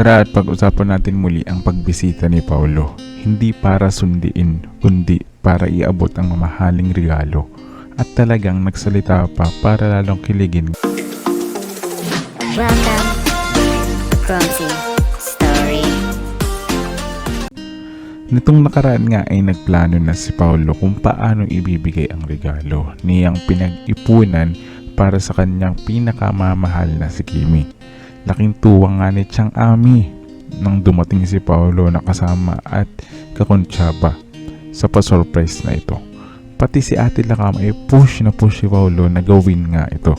Tara at pag-usapan natin muli ang pagbisita ni Paulo. Hindi para sundiin, kundi para iabot ang mamahaling regalo. At talagang nagsalita pa para lalong kiligin Welcome to Clumsy Story. Nitong nakaraan nga ay nagplano na si Paulo kung paano ibibigay ang regalo niyang pinag-ipunan para sa kanyang pinakamamahal na si Kimi. Laking tuwang nga ni Chang Ami nang dumating si Paulo na kasama at kakontsaba sa pa-surprise na ito. Pati si Ate Lakam ay push na push si Paulo na gawin nga ito.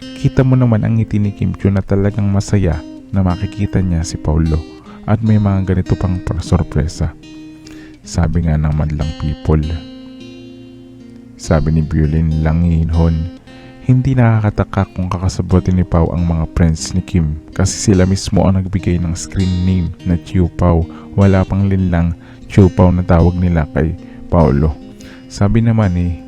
Kita mo naman ang ngiti ni Kim Chiu na talagang masaya na makikita niya si Paulo at may mga ganito pang sorpresa. Sabi nga ng madlang people. Sabi ni Violin Langinhon, hindi nakakataka kung kakasabutin ni Pau ang mga friends ni Kim kasi sila mismo ang nagbigay ng screen name na Chiu Pau. Wala pang linlang Chiu Pau na tawag nila kay Paulo. Sabi naman ni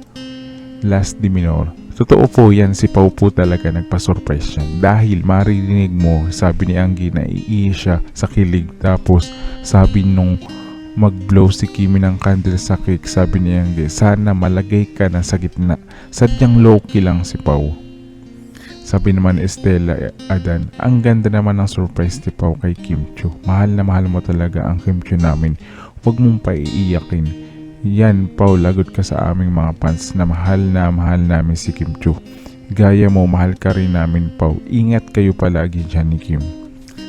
Last Diminor, totoo po yan si Pau po talaga nagpa-surprise yan dahil maririnig mo sabi ni Anggi na iihi siya sa kilig tapos sabi nung mag-blow si Kimi ng candle sa cake sabi ni Anggi sana malagay ka na sa gitna sadyang low-key lang si Pau sabi naman ni Estela Adan ang ganda naman ng surprise ni Pau kay Kim Chiu mahal na mahal mo talaga ang Kim Chiu namin huwag mong paiiyakin yan, Pau, lagot ka sa aming mga fans na mahal na mahal namin si Kim Chu. Gaya mo, mahal ka rin namin, Pau. Ingat kayo palagi dyan ni Kim.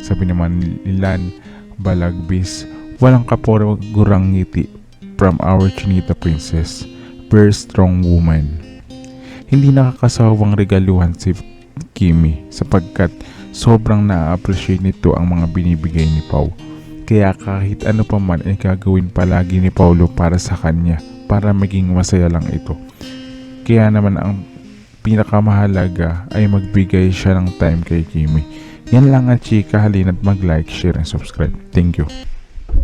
Sabi naman ni Lilan Balagbis, walang kapurang ngiti from our Chinita Princess. Very strong woman. Hindi nakakasawang regaluhan si Kimi sapagkat sobrang na-appreciate nito ang mga binibigay ni Pau. Kaya kahit ano pa man ay gagawin palagi ni Paulo para sa kanya para maging masaya lang ito. Kaya naman ang pinakamahalaga ay magbigay siya ng time kay Kimi. Yan lang ang chika halina't mag-like, share, and subscribe. Thank you.